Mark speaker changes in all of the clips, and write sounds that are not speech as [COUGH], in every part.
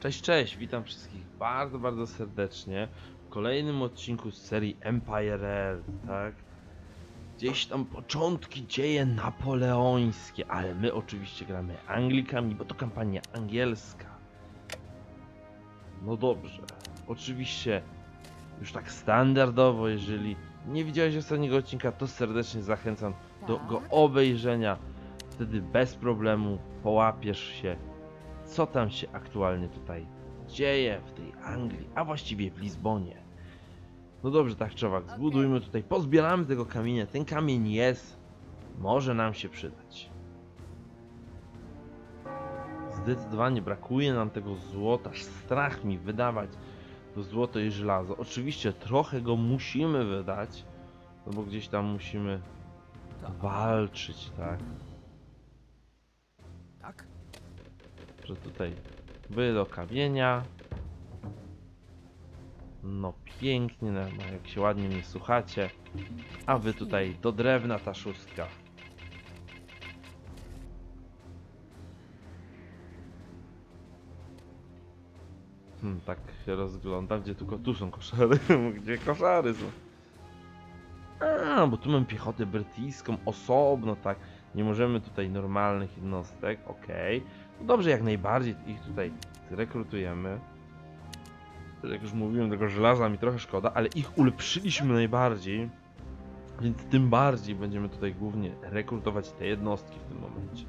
Speaker 1: Cześć, cześć, witam wszystkich bardzo, bardzo serdecznie w kolejnym odcinku z serii Empire Earth, tak? Gdzieś tam początki dzieje napoleońskie, ale my oczywiście gramy Anglikami, bo to kampania angielska. No dobrze, oczywiście już tak standardowo, jeżeli nie widziałeś ostatniego odcinka, to serdecznie zachęcam do go obejrzenia. Wtedy bez problemu połapiesz się co tam się aktualnie tutaj dzieje w tej Anglii, a właściwie w Lizbonie. No dobrze, tak Czowak, zbudujmy tutaj, pozbieramy tego kamienia. Ten kamień jest, może nam się przydać. Zdecydowanie brakuje nam tego złota, strach mi wydawać to złoto i żelazo. Oczywiście trochę go musimy wydać, no bo gdzieś tam musimy walczyć, tak?
Speaker 2: Tak?
Speaker 1: Że tutaj wy do kamienia. No pięknie, no, jak się ładnie mnie słuchacie. A wy tutaj do drewna ta szóstka. Hmm, tak się rozglądam, gdzie tylko tu są koszary, [LAUGHS] gdzie koszary są. A, bo tu mam piechotę brytyjską osobno, tak. Nie możemy tutaj normalnych jednostek, okej. No dobrze, jak najbardziej ich tutaj zrekrutujemy. Jak już mówiłem, tego żelaza mi trochę szkoda, ale ich ulepszyliśmy najbardziej. Więc tym bardziej będziemy tutaj głównie rekrutować te jednostki w tym momencie.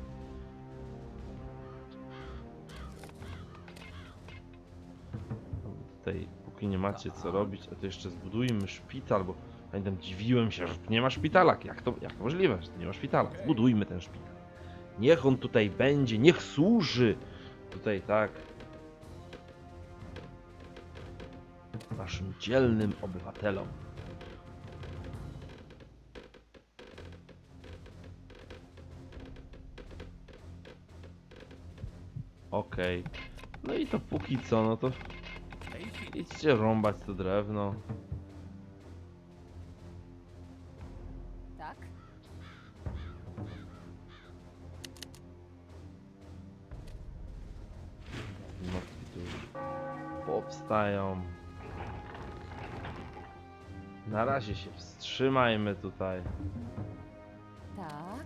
Speaker 1: Tutaj, póki nie macie co robić, a to jeszcze zbudujmy szpital, bo pamiętam, dziwiłem się, że nie ma szpitala. Jak to, jak to możliwe, że nie ma szpitala? Zbudujmy ten szpital. Niech on tutaj będzie, niech służy. Tutaj tak. Naszym dzielnym obywatelom. Okej. No i to póki co, no to idźcie rąbać to drewno. Powstają. Na razie się wstrzymajmy tutaj.
Speaker 3: Tak?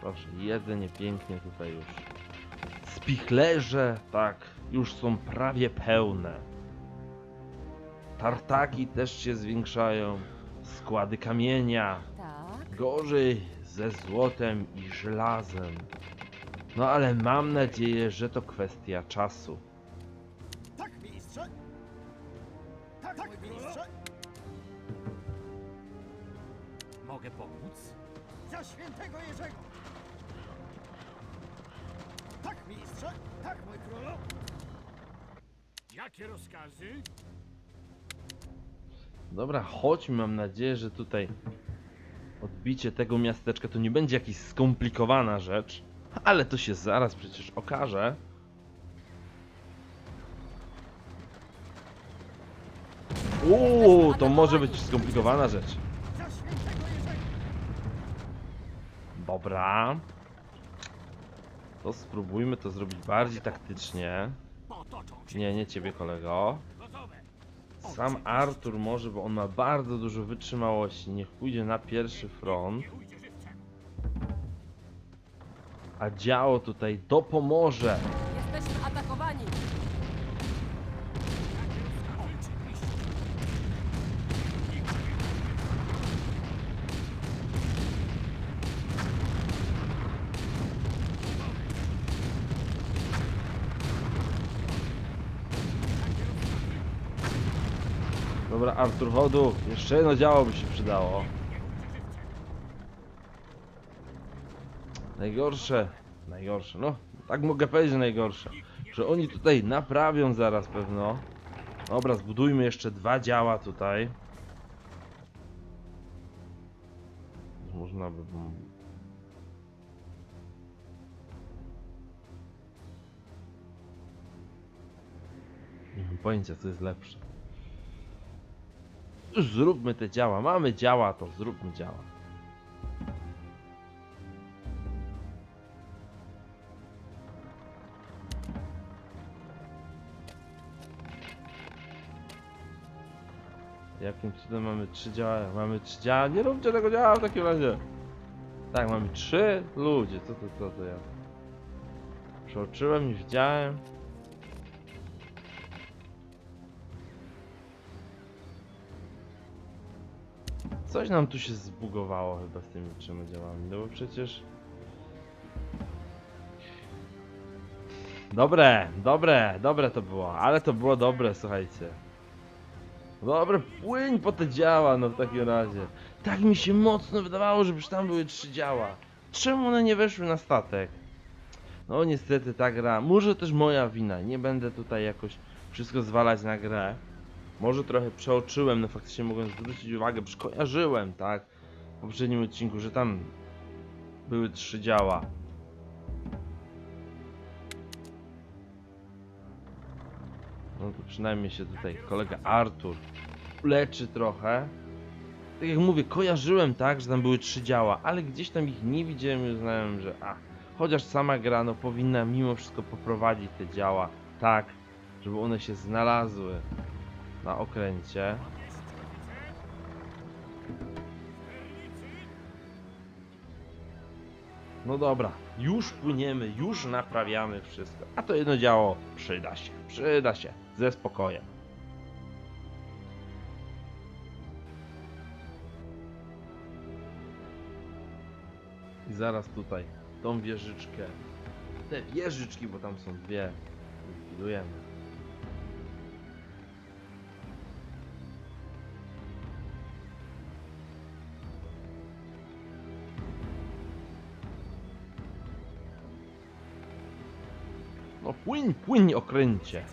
Speaker 1: Proszę, jedzenie pięknie tutaj już. Spichlerze, tak, już są prawie pełne. Tartaki też się zwiększają. Składy kamienia.
Speaker 3: Tak?
Speaker 1: Gorzej ze złotem i żelazem. No ale mam nadzieję, że to kwestia czasu.
Speaker 2: Tak, ministrze! Tak, tak ministrze! Mogę pomóc? Za świętego Jerzego! Tak, ministrze! Tak, mój królu! Jakie rozkazy?
Speaker 1: Dobra, chodźmy, mam nadzieję, że tutaj odbicie tego miasteczka to nie będzie jakaś skomplikowana rzecz, ale to się zaraz przecież okaże. Uuu, to może być skomplikowana rzecz. Dobra. To spróbujmy to zrobić bardziej taktycznie. Nie, nie ciebie kolego. Sam Artur może, bo on ma bardzo dużo wytrzymałości. Niech pójdzie na pierwszy front. A działo tutaj dopomoże.
Speaker 3: Jesteśmy atakowani!
Speaker 1: Dobra, Artur chodu. Jeszcze jedno działo by się przydało. Najgorsze, najgorsze, no tak mogę powiedzieć, że najgorsze, że oni tutaj naprawią zaraz pewno. Dobra, zbudujmy jeszcze dwa działa tutaj. Można by... Nie mam pojęcia, co jest lepsze. Zróbmy te działa. Mamy działa, to zróbmy działa. Cudem mamy trzy działa? Mamy trzy działa? Nie róbcie tego działa w takim razie. Tak, mamy trzy ludzie. Co to, co to ja? Przeoczyłem, nie widziałem. Coś nam tu się zbugowało chyba z tymi trzema działami, no bo przecież... Dobre, dobre, dobre to było, ale to było dobre, słuchajcie. Dobre, płyń po te działa, no w takim razie. Tak mi się mocno wydawało, że tam były trzy działa. Czemu one nie weszły na statek? No niestety ta gra, może też moja wina, nie będę tutaj jakoś wszystko zwalać na grę. Może trochę przeoczyłem, no faktycznie mogłem zwrócić uwagę, przecież kojarzyłem, tak? W poprzednim odcinku, że tam były trzy działa. No to przynajmniej się tutaj kolega Artur leczy trochę. Tak jak mówię, kojarzyłem tak, że tam były trzy działa, ale gdzieś tam ich nie widziałem i uznałem, że a, chociaż sama gra no powinna mimo wszystko poprowadzić te działa tak, żeby one się znalazły na okręcie. No dobra, już płyniemy, już naprawiamy wszystko. A to jedno działo przyda się, przyda się, ze spokojem. I zaraz tutaj tą wieżyczkę, te wieżyczki, bo tam są dwie, likwidujemy. No płyń, płyń okręcie.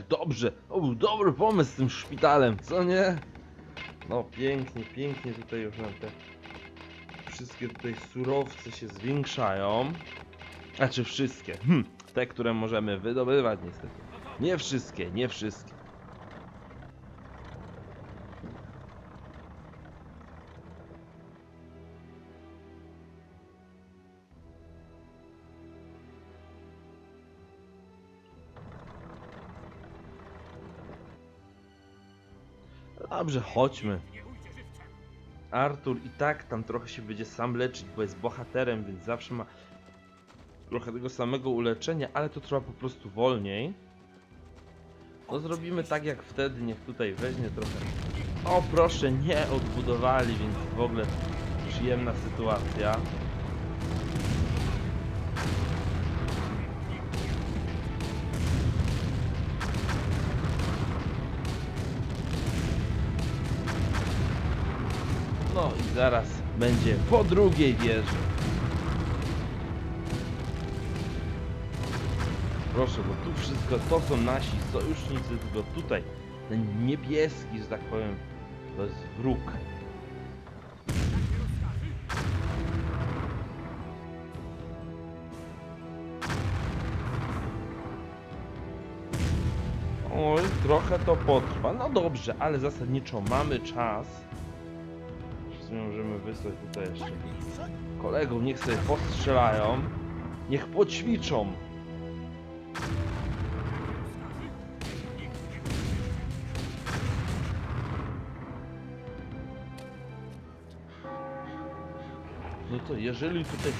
Speaker 1: Dobrze, to był dobry pomysł z tym szpitalem, co nie? No pięknie, pięknie tutaj już nam te wszystkie tutaj surowce się zwiększają. Znaczy wszystkie, hm, te, które możemy wydobywać niestety. Nie wszystkie, nie wszystkie. Dobrze, chodźmy. Artur i tak tam trochę się będzie sam leczyć, bo jest bohaterem, więc zawsze ma trochę tego samego uleczenia, ale to trwa po prostu wolniej. No zrobimy tak jak wtedy, niech tutaj weźmie trochę. O proszę, nie odbudowali, więc w ogóle przyjemna sytuacja. Zaraz będzie po drugiej wieży. Proszę, bo tu wszystko to są nasi sojusznicy, tylko tutaj ten niebieski, że tak powiem, to jest wróg. Oj, trochę to potrwa. No dobrze, ale zasadniczo mamy czas. Możemy wysłać tutaj jeszcze kolegów, niech sobie postrzelają. Niech poćwiczą. No to jeżeli tutaj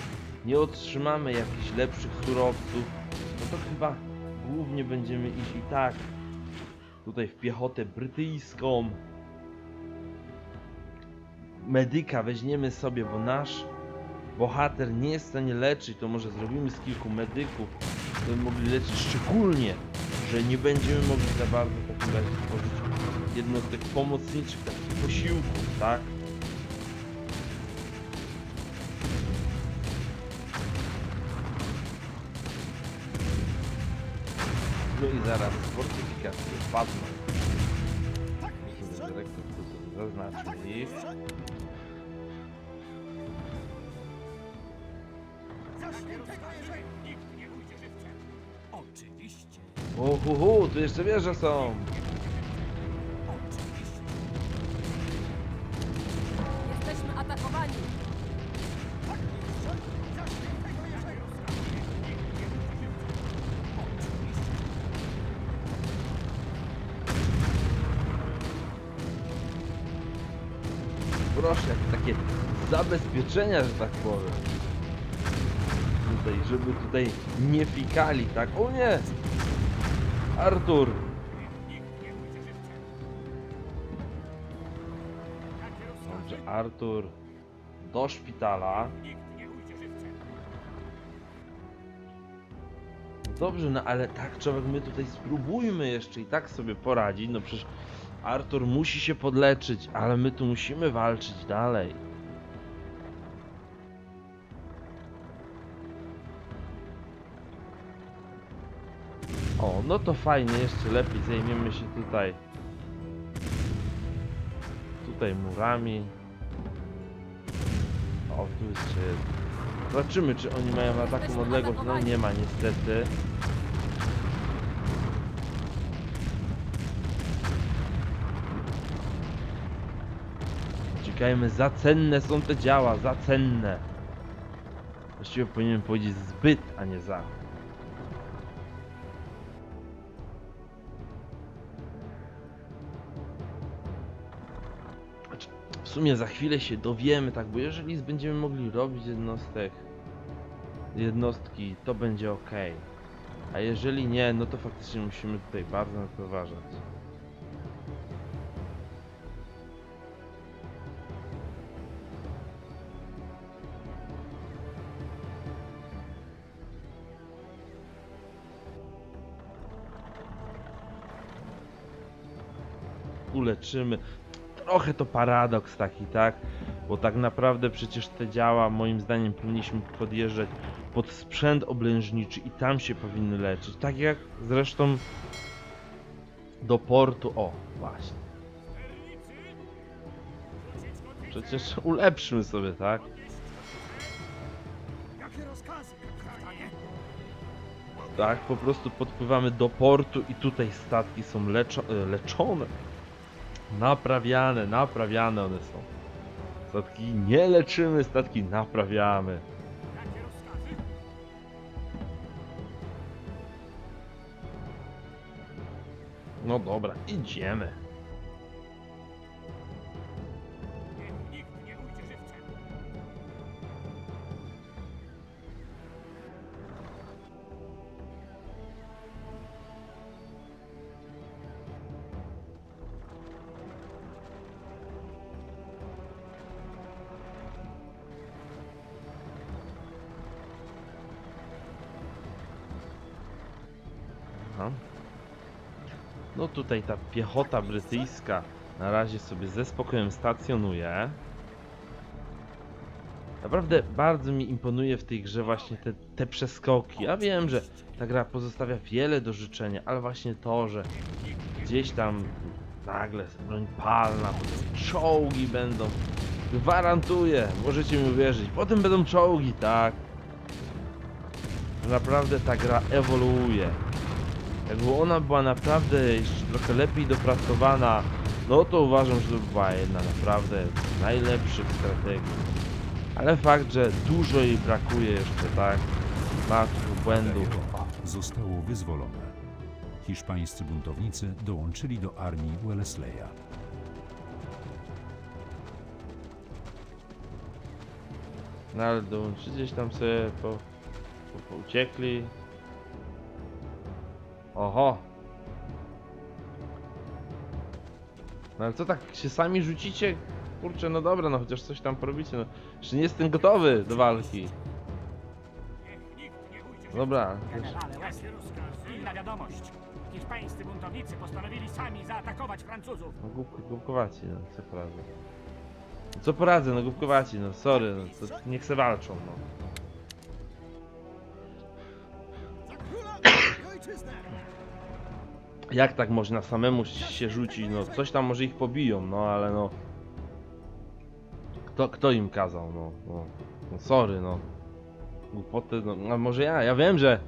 Speaker 1: nie otrzymamy jakichś lepszych surowców, no to chyba głównie będziemy iść i tak tutaj w piechotę brytyjską. Medyka weźmiemy sobie, bo nasz bohater nie jest w stanie leczyć, to może zrobimy z kilku medyków, żeby mogli leczyć szczególnie, że nie będziemy mogli za bardzo razie tworzyć jednostek pomocniczych, takich posiłków, tak? No i zaraz fortyfikacje padną.
Speaker 2: Tak,
Speaker 1: dyrektor zaznaczył ich.
Speaker 2: Nikt nie ujdzie żywcem! Oczywiście.
Speaker 1: Tu jeszcze wieże są.
Speaker 2: Oczywiście.
Speaker 3: Jesteśmy atakowani!
Speaker 2: Tak, mistrzu. Za świętego Jakie rozkazy? Nikt nie uczy żywcem. Oczywiście.
Speaker 1: Proszę, takie zabezpieczenia, że tak powiem. Tutaj, żeby tutaj nie fikali, tak? O nie! Artur! Dobrze? Artur do szpitala. Dobrze, no ale tak, człowiek, my tutaj spróbujmy jeszcze i tak sobie poradzić. No przecież Artur musi się podleczyć, ale my tu musimy walczyć dalej. O, no to fajnie, jeszcze lepiej zajmiemy się tutaj. Tutaj murami. O, tu jeszcze jest. Zobaczymy, czy oni mają taką odległość. No nie ma niestety. Czekajmy, za cenne są te działa, za cenne. Właściwie powinienem powiedzieć zbyt, a nie za. Sumie za chwilę się dowiemy, tak, bo jeżeli będziemy mogli robić jednostek, jednostki, to będzie ok. A jeżeli nie, no to faktycznie musimy tutaj bardzo na to uważać. uleczymy. Trochę to paradoks taki, tak? Bo tak naprawdę przecież te działa, moim zdaniem, powinniśmy podjeżdżać pod sprzęt oblężniczy i tam się powinny leczyć. Tak jak zresztą do portu. O, właśnie. Przecież ulepszmy sobie, tak? Tak, po prostu podpływamy do portu i tutaj statki są leczo leczone. Naprawiane, naprawiane one są. Statki nie leczymy, statki naprawiamy. No dobra, idziemy. Tutaj ta piechota brytyjska na razie sobie ze spokojem stacjonuje. Naprawdę bardzo mi imponuje w tej grze właśnie te, te przeskoki. Ja wiem, że ta gra pozostawia wiele do życzenia, ale właśnie to, że gdzieś tam nagle broń palna, potem czołgi będą. Gwarantuję, możecie mi uwierzyć. Potem będą czołgi, tak. Naprawdę ta gra ewoluuje. Jakby ona była naprawdę jeszcze trochę lepiej dopracowana, no to uważam, że to była jedna naprawdę z najlepszych strategii. Ale fakt, że dużo jej brakuje jeszcze, tak? Ma tu błędów.
Speaker 4: zostało wyzwolone. Hiszpańscy buntownicy dołączyli do armii Wellesleya.
Speaker 1: No ale gdzieś tam sobie po, po, po uciekli. Oho! No ale co tak się sami rzucicie? Kurczę, no dobra, no chociaż coś tam porobicie, no. Jeszcze nie jestem gotowy do walki. Dobra,
Speaker 2: rozkazy? Pilna wiadomość. Hiszpańscy buntownicy postanowili sami zaatakować Francuzów.
Speaker 1: no głupko, głupkowaci, no co poradzę. Co poradzę, no głupkowaci, no sorry, no to niech se walczą, no.
Speaker 2: Za króla i ojczyznę!
Speaker 1: Jak tak można samemu się rzucić, no coś tam może ich pobiją, no ale no. Kto, kto im kazał, no, no. No sorry, no. Głupoty, no, a może ja, ja wiem, że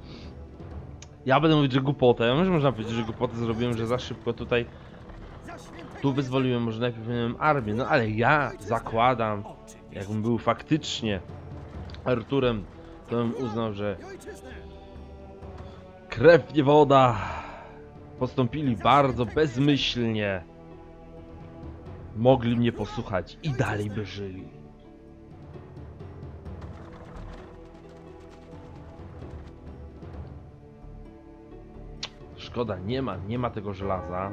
Speaker 1: Ja będę mówić, że głupotę. Może można powiedzieć, że głupotę zrobiłem, że za szybko tutaj tu wyzwoliłem, może najpierw miałem armię. No ale ja zakładam, jakbym był faktycznie Arturem, to bym uznał, że krew nie woda. Postąpili bardzo bezmyślnie. Mogli mnie posłuchać i dalej by żyli. Szkoda, nie ma, nie ma tego żelaza.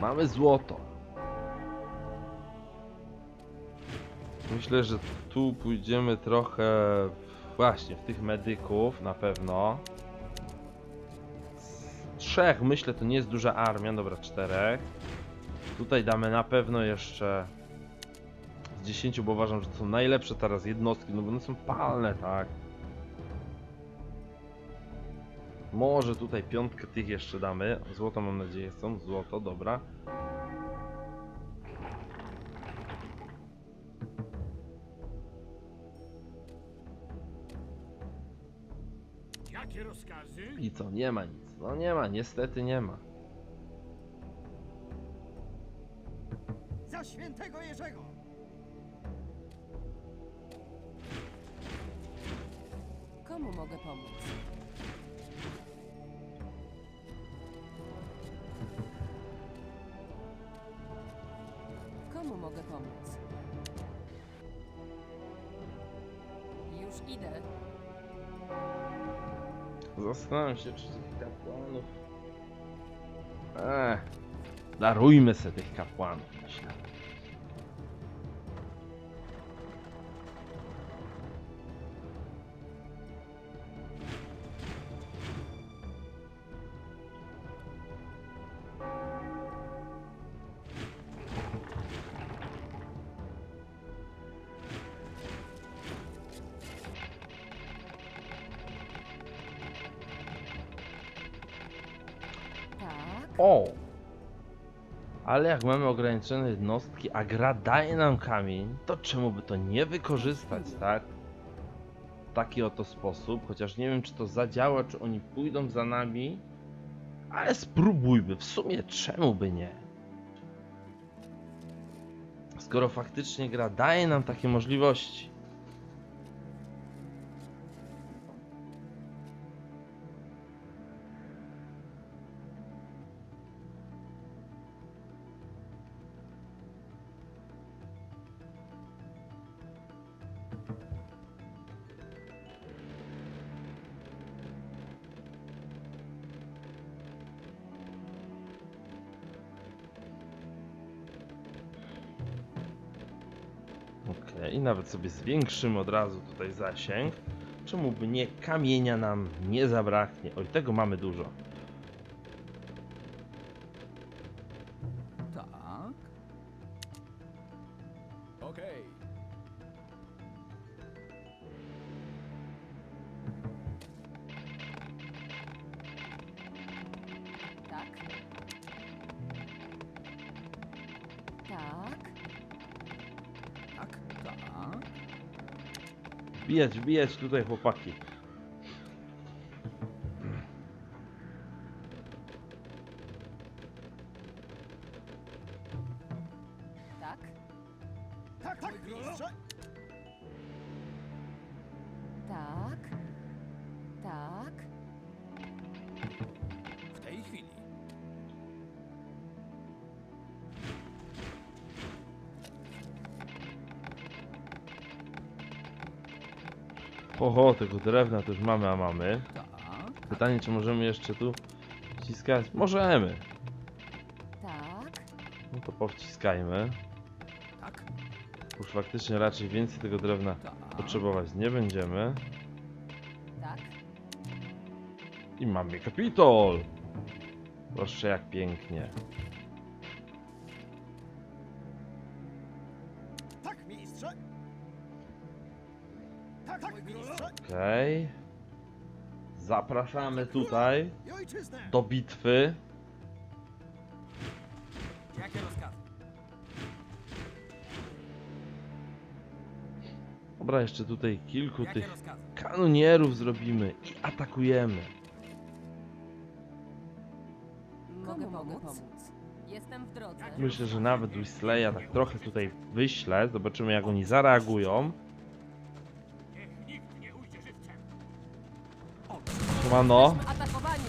Speaker 1: Mamy złoto. Myślę, że tu pójdziemy trochę właśnie w tych medyków na pewno. Trzech myślę to nie jest duża armia, dobra czterech. Tutaj damy na pewno jeszcze z 10, bo uważam, że to są najlepsze teraz jednostki, no bo one są palne, tak. Może tutaj piątkę tych jeszcze damy. Złoto mam nadzieję są, złoto, dobra.
Speaker 2: Jakie rozkazy?
Speaker 1: I co, nie ma nic. No nie ma, niestety nie ma.
Speaker 2: Za świętego Jerzego.
Speaker 3: Komu mogę pomóc?
Speaker 1: Zastanawiam się, czy tych kapłanów... Eee, darujmy sobie tych kapłanów, myślę. O! Ale jak mamy ograniczone jednostki, a gra daje nam kamień, to czemu by to nie wykorzystać, tak? W taki oto sposób, chociaż nie wiem czy to zadziała, czy oni pójdą za nami, ale spróbujmy, w sumie czemu by nie? Skoro faktycznie gra daje nam takie możliwości. Nawet sobie zwiększymy od razu tutaj zasięg. Czemu by nie? Kamienia nam nie zabraknie. Oj, tego mamy dużo. Wbijać, wbijać tutaj chłopaki.
Speaker 3: Tak.
Speaker 2: Tak, tak.
Speaker 3: Tak. Tak.
Speaker 1: Oho, tego drewna też mamy, a mamy. Pytanie, czy możemy jeszcze tu wciskać? Możemy.
Speaker 3: Tak.
Speaker 1: No to powciskajmy.
Speaker 2: Tak.
Speaker 1: Już faktycznie raczej więcej tego drewna
Speaker 2: Tak.
Speaker 1: potrzebować nie będziemy.
Speaker 3: Tak.
Speaker 1: I mamy kapitol! Proszę, jak pięknie.
Speaker 2: Tak, mistrze. Tak, tak.
Speaker 1: Okej. Zapraszamy tutaj do bitwy.
Speaker 2: Jakie rozkazy?
Speaker 1: Dobra, jeszcze tutaj kilku
Speaker 2: Jakie
Speaker 1: tych
Speaker 2: rozkazy?
Speaker 1: kanonierów zrobimy i atakujemy.
Speaker 3: Mogę pomóc? Jestem w drodze.
Speaker 1: Myślę, że nawet Whisleya tak trochę tutaj wyślę. Zobaczymy jak oni zareagują.
Speaker 3: Jesteśmy atakowani!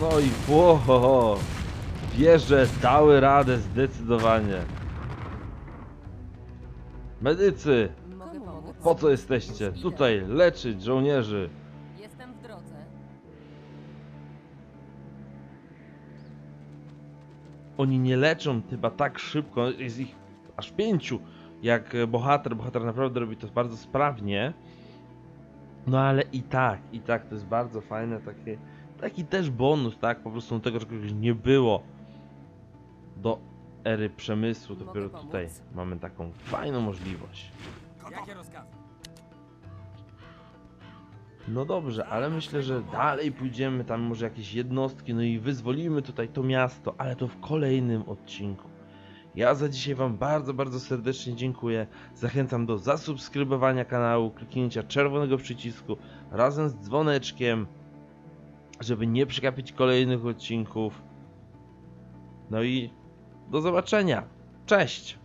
Speaker 1: No i łohoho. Wieże dały radę zdecydowanie. Medycy,
Speaker 3: Mogę pomóc?
Speaker 1: po co jesteście? Tutaj leczyć żołnierzy. Oni nie leczą chyba tak szybko, jest ich aż pięciu, jak bohater. Bohater naprawdę robi to bardzo sprawnie. No ale i tak, i tak to jest bardzo fajne, takie, taki też bonus, tak? Po prostu do tego, że kogoś nie było do ery przemysłu, dopiero tutaj mamy taką fajną możliwość.
Speaker 2: Jakie rozkazy?
Speaker 1: No dobrze, ale myślę, że dalej pójdziemy, tam może jakieś jednostki, no i wyzwolimy tutaj to miasto, ale to w kolejnym odcinku. Ja za dzisiaj Wam bardzo, bardzo serdecznie dziękuję. Zachęcam do zasubskrybowania kanału, kliknięcia czerwonego przycisku razem z dzwoneczkiem, żeby nie przegapić kolejnych odcinków. No i do zobaczenia. Cześć!